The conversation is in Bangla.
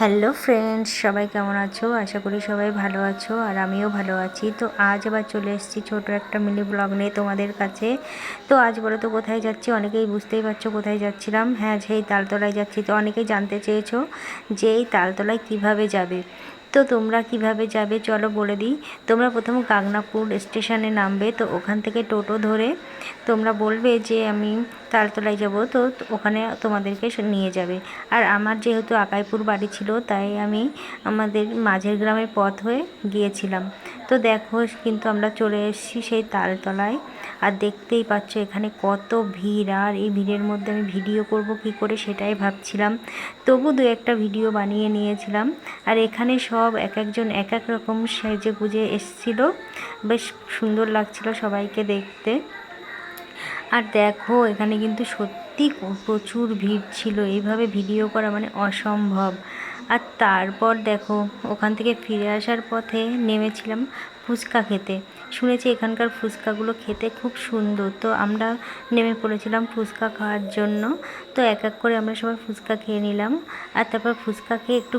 হ্যালো ফ্রেন্ডস, সবাই কেমন আছো? আশা করি সবাই ভালো আছো আর আমিও ভালো আছি। তো আজ আবার চলে এসেছি ছোটো একটা মিনি ব্লগ নিয়ে তোমাদের কাছে। তো আজ বলো তো কোথায় যাচ্ছি? অনেকেই বুঝতেই পারছ কোথায় যাচ্ছিলাম। হ্যাঁ সেই তালতলায় যাচ্ছি তো অনেকেই জানতে চেয়েছো যে এই তালতলায় কীভাবে যাবে। তো তোমরা কীভাবে যাবে চলো বলে দিই। তোমরা প্রথম গাগনাপুর স্টেশনে নামবে। তো ওখান থেকে টোটো ধরে তোমরা বলবে যে আমি তালতলায় যাব, তো ওখানে তোমাদেরকে নিয়ে যাবে। আর আমার যেহেতু আকাইপুর বাড়ি ছিল, তাই আমি আমাদের মাঝের গ্রামের পথ হয়ে গিয়েছিলাম। তো দেখো, কিন্তু আমরা চলে এসেছি সেই তালতলায়। আর দেখতেই পাচ্ছ, এখানে কত ভিড়। আর এই ভিড়ের মধ্যে আমি ভিডিও করব কি করে সেটাই ভাবছিলাম। তবু দু একটা ভিডিও বানিয়ে নিয়েছিলাম। আর এখানে সব এক একজন এক এক রকম সেজে গুজে এসছিল। বেশ সুন্দর লাগছিল সবাইকে দেখতে। আর দেখো, এখানে কিন্তু সত্যি প্রচুর ভিড় ছিল। এইভাবে ভিডিও করা মানে অসম্ভব। আর তারপর দেখো, ওখান থেকে ফিরে আসার পথে নেমেছিলাম ফুচকা খেতে। শুনেছি এখানকার ফুচকাগুলো খেতে খুব সুন্দর। তো আমরা নেমে পড়েছিলাম ফুচকা খাওয়ার জন্য। তো এক এক করে আমরা সবাই ফুচকা খেয়ে নিলাম। আর তারপর ফুচকা খেয়ে একটু